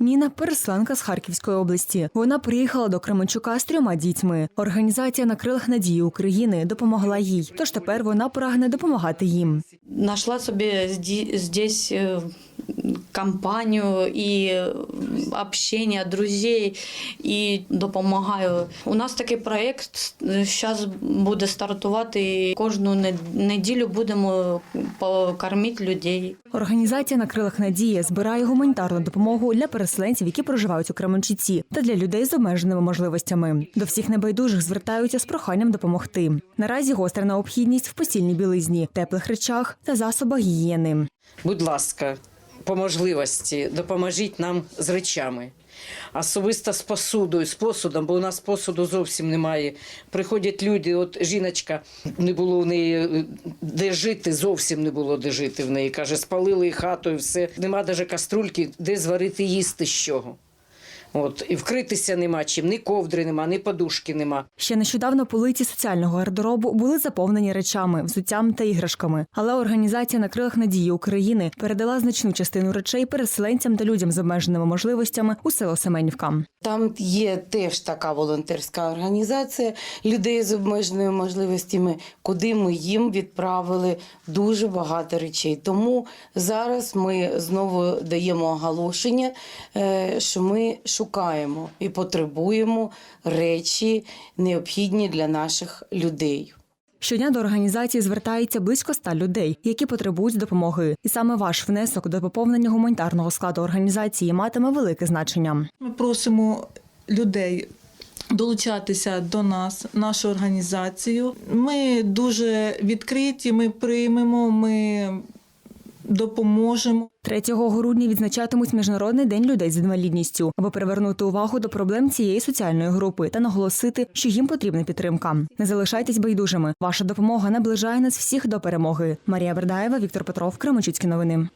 Ніна пересланка з Харківської області. Вона приїхала до Кременчука з трьома дітьми. Організація на крилах надії України допомогла їй. Тож тепер вона прагне допомагати їм. Нашла собі здесь е, компанію і общення, друзей і допомагаю. У нас такий проєкт зараз буде стартувати. і Кожну неділю будемо покормити людей. Організація на крилах надії збирає гуманітарну допомогу для переселенців, які проживають у Кременчуці, та для людей з обмеженими можливостями. До всіх небайдужих звертаються з проханням допомогти. Наразі гостра необхідність в постільній білизні, теплих речах та засобах гігієни. Будь ласка, по можливості допоможіть нам з речами. Особисто з посудою, з посудом, бо у нас посуду зовсім немає. Приходять люди, от жіночка, не було в неї е, де жити, зовсім не було де жити в неї. Каже, спалили хату, і все. Нема навіть каструльки, де зварити їсти з чого. От, і вкритися нема чим, ні ковдри нема, ні подушки нема. Ще нещодавно полиці соціального гардеробу були заповнені речами, взуттям та іграшками. Але організація на крилах надії України передала значну частину речей переселенцям та людям з обмеженими можливостями у село Семенівка. Там є теж така волонтерська організація людей з обмеженими можливостями, куди ми їм відправили дуже багато речей. Тому зараз ми знову даємо оголошення, е, що ми шукаємо і потребуємо речі необхідні для наших людей. Щодня до організації звертається близько ста людей, які потребують допомоги. І саме ваш внесок до поповнення гуманітарного складу організації матиме велике значення. Ми просимо людей долучатися до нас, нашу організацію. Ми дуже відкриті, ми приймемо, ми допоможемо. 3 грудня відзначатимуть міжнародний день людей з інвалідністю, аби привернути увагу до проблем цієї соціальної групи та наголосити, що їм потрібна підтримка. Не залишайтесь байдужими. Ваша допомога наближає нас всіх до перемоги. Марія Бердаєва, Віктор Петров, Кременчуцькі новини.